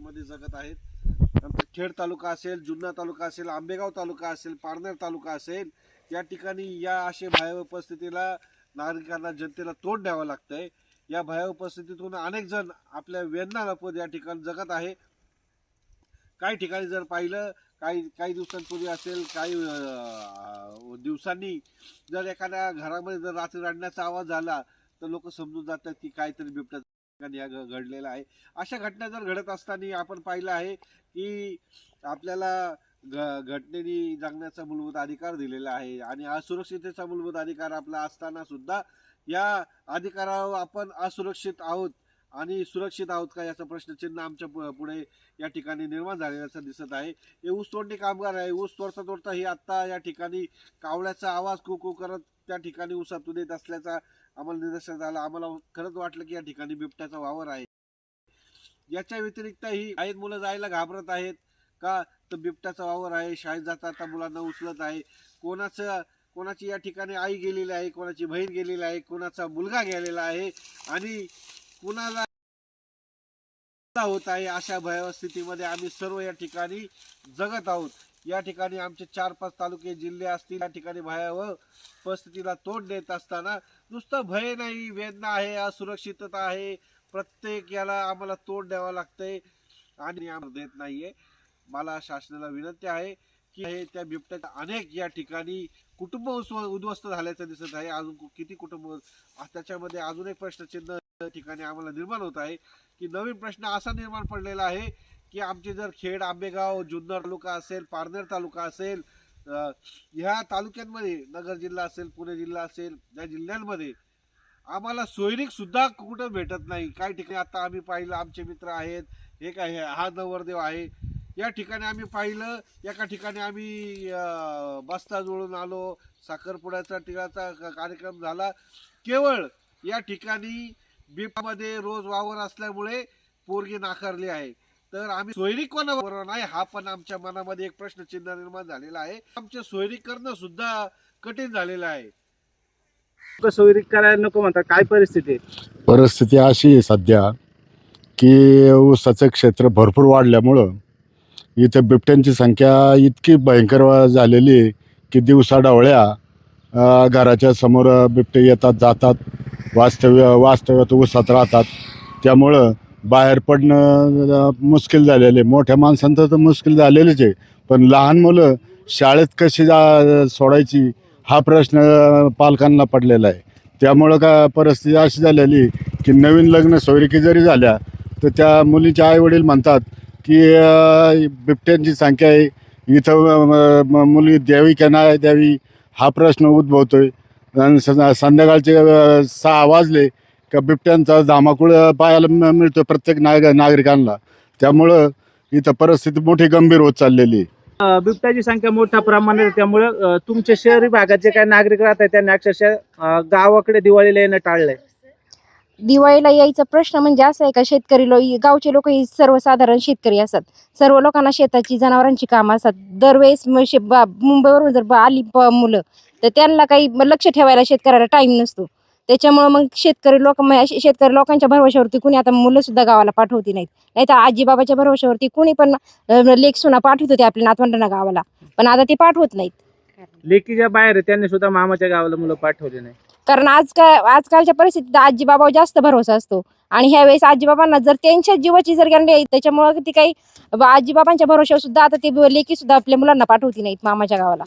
परिस्थितीमध्ये जगत आहेत. नंतर खेड तालुका असेल जुन्ना तालुका असेल आंबेगाव तालुका असेल पारनेर तालुका असेल या ठिकाणी या अशा भयावह परिस्थितीला नागरिकांना जनतेला तोंड द्यावं लागतंय. या भयावह परिस्थितीतून अनेक जण आपल्या वेदना लपवत या ठिकाणी जगत आहे. काही ठिकाणी जर पाहिलं काही काही दिवसांपूर्वी असेल काही दिवसांनी जर एखाद्या घरामध्ये जर रात्री रडण्याचा आवाज झाला तर लोक समजून जातात की काहीतरी बिबट्या या घडलेलं आहे. अशा घटना जर घडत असताना आपण पाहिलं आहे की आपल्याला घ घटनेने जगण्याचा मूलभूत अधिकार दिलेला आहे आणि असुरक्षिततेचा मूलभूत अधिकार आपला असताना सुद्धा या अधिकारावर आपण असुरक्षित आहोत आणि सुरक्षित आहोत का याचा प्रश्नचिन्ह आमच्या पु- पुढे या ठिकाणी निर्माण झालेल्याचं दिसत आहे. हे ऊस तोडणी कामगार आहे. ऊस तोडता तोडता ही आत्ता या ठिकाणी कावळ्याचा आवाज कुकू करत त्या ठिकाणी ऊसातून येत असल्याचा आम्हाला निदर्शन झालं. आम्हाला खरंच वाटलं की या ठिकाणी बिबट्याचा वावर आहे. याच्या व्यतिरिक्तही काही मुलं जायला घाबरत आहेत. का? तर बिबट्याचा वावर आहे. शाळेत जाता आता मुलांना उचलत आहे. कोणाचं कोणाची या ठिकाणी आई गेलेली आहे कोणाची बहीण गेलेली आहे कोणाचा मुलगा गेलेला आहे आणि कुणाला होत आहे अशा भयावह स्थितीमध्ये आम्ही सर्व या ठिकाणी जगत आहोत. या ठिकाणी आमचे चार पाच तालुके जिल्हे असतील या ठिकाणी भयावह परिस्थितीला तोंड देत असताना नुसतं भय नाही वेदना आहे असुरक्षितता आहे. प्रत्येक याला आम्हाला तोंड द्यावं लागतंय. आणि आम्हाला देत नाहीये. मला शासनाला विनंती आहे की हे त्या बिबट्याच्या अनेक या ठिकाणी कुटुंब उद्ध्वस्त झाल्याचं दिसत आहे. अजून किती कुटुंब? त्याच्यामध्ये अजून एक प्रश्नचिन्ह या ठिकाणी आम्हाला निर्माण होत आहे. की नवीन प्रश्न असा निर्माण पडलेला आहे की आमचे जर खेड आंबेगाव जुन्नर तालुका असेल पारनेर तालुका असेल ह्या तालुक्यांमध्ये नगर जिल्हा असेल पुणे जिल्हा असेल या जिल्ह्यांमध्ये आम्हाला सोयरीक सुद्धा कुठं भेटत नाही. काही ठिकाणी आता आम्ही पाहिलं आमचे मित्र आहेत हे काय हे हा नवरदेव आहे. या ठिकाणी आम्ही पाहिलं एका ठिकाणी आम्ही बस्ता जुळून आलो साखरपुड्याचा टिळाचा क- कार्यक्रम झाला. केवळ या ठिकाणी बिपामध्ये रोज वावर असल्यामुळे पोरगी नाकारली आहे. तर आम्ही सोयरीक कोणाबरोबर नाही हा पण आमच्या मनामध्ये एक प्रश्नचिन्ह निर्माण झालेला आहे. आमचे सोयरीक करणं सुद्धा कठीण झालेलं आहे. लोकं सोयरीक करायला नको म्हणतात. काय परिस्थिती आहे? परिस्थिती अशी आहे सध्या की ऊसाचं क्षेत्र भरपूर वाढल्यामुळं इथं बिबट्यांची संख्या इतकी भयंकर वा- झालेली आहे की दिवसाढवळ्या अं, घराच्या समोर बिबटे येतात जातात वास्तव्य वास्तव्यात ऊसात राहतात. त्यामुळं बाहेर पडणं मुश्किल झालेलं आहे. मोठ्या माणसांचं तर मुश्किल झालेलंच आहे. पण लहान मुलं शाळेत कशी जा सोडायची हा प्रश्न पालकांना पडलेला आहे. त्यामुळं का परिस्थिती अशी झालेली की नवीन लग्न सोयरिकी जरी झाल्या तर त्या मुलीचे आईवडील म्हणतात की बिबट्यांची संख्या आहे. इथं मुली द्यावी का नाही द्यावी? हा प्रश्न उद्भवतो आहे संध्याकाळचे सहा वाजले का बिबट्यांचा धामाकुळ पाहायला म- मिळतो प्रत्येक नाग नागरिकांना. त्यामुळं इथं परिस्थिती मोठी गंभीर होत चाललेली आहे. अं, बिबट्याची संख्या मोठ्या प्रमाणात आहे, त्यामुळे अं, तुमच्या शहरी भागात जे काही नागरिक राहत आहेत त्यांनी अक्षरशः अं, गावाकडे दिवाळीला येणं टाळलंय. दिवाळीला यायचा प्रश्न म्हणजे असा आहे का शेतकरी लो गावचे लोक ही सर्वसाधारण शेतकरी असतात. सर्व लोकांना शेताची जनावरांची कामं असतात. दरवेळेस म- शे- बा- मुंबईवरून जर बा- आली मुलं तर त्यांना काही म- लक्ष ठेवायला शेतकऱ्याला टाइम नसतो. त्याच्यामुळे मग शेतकरी लोक शेतकरी लोकांच्या भरवशावरती कुणी आता मुलं सुद्धा गावाला पाठवती नाहीत. नाही तर आजी बाबाच्या भरवशावरती कुणी पण अं, लेक सुना पाठवत होते आपल्या नातवंडांना गावाला. पण आता ते पाठवत नाहीत. लेकी ज्या बाहेर त्यांनी सुद्धा मामाच्या गावाला मुलं पाठवले नाही. कारण आजकाल आजकालच्या परिस्थितीत आजी बाबावर जास्त भरोसा असतो. आणि ह्या वेळेस आजी बाबांना जर त्यांच्या जीवाची जर गॅरंटी आहे त्याच्यामुळे ती काही आजी बाबांच्या भरोश्यावर सुद्धा आता ते लेकी सुद्धा आपल्या मुलांना पाठवती नाहीत मामाच्या गावाला.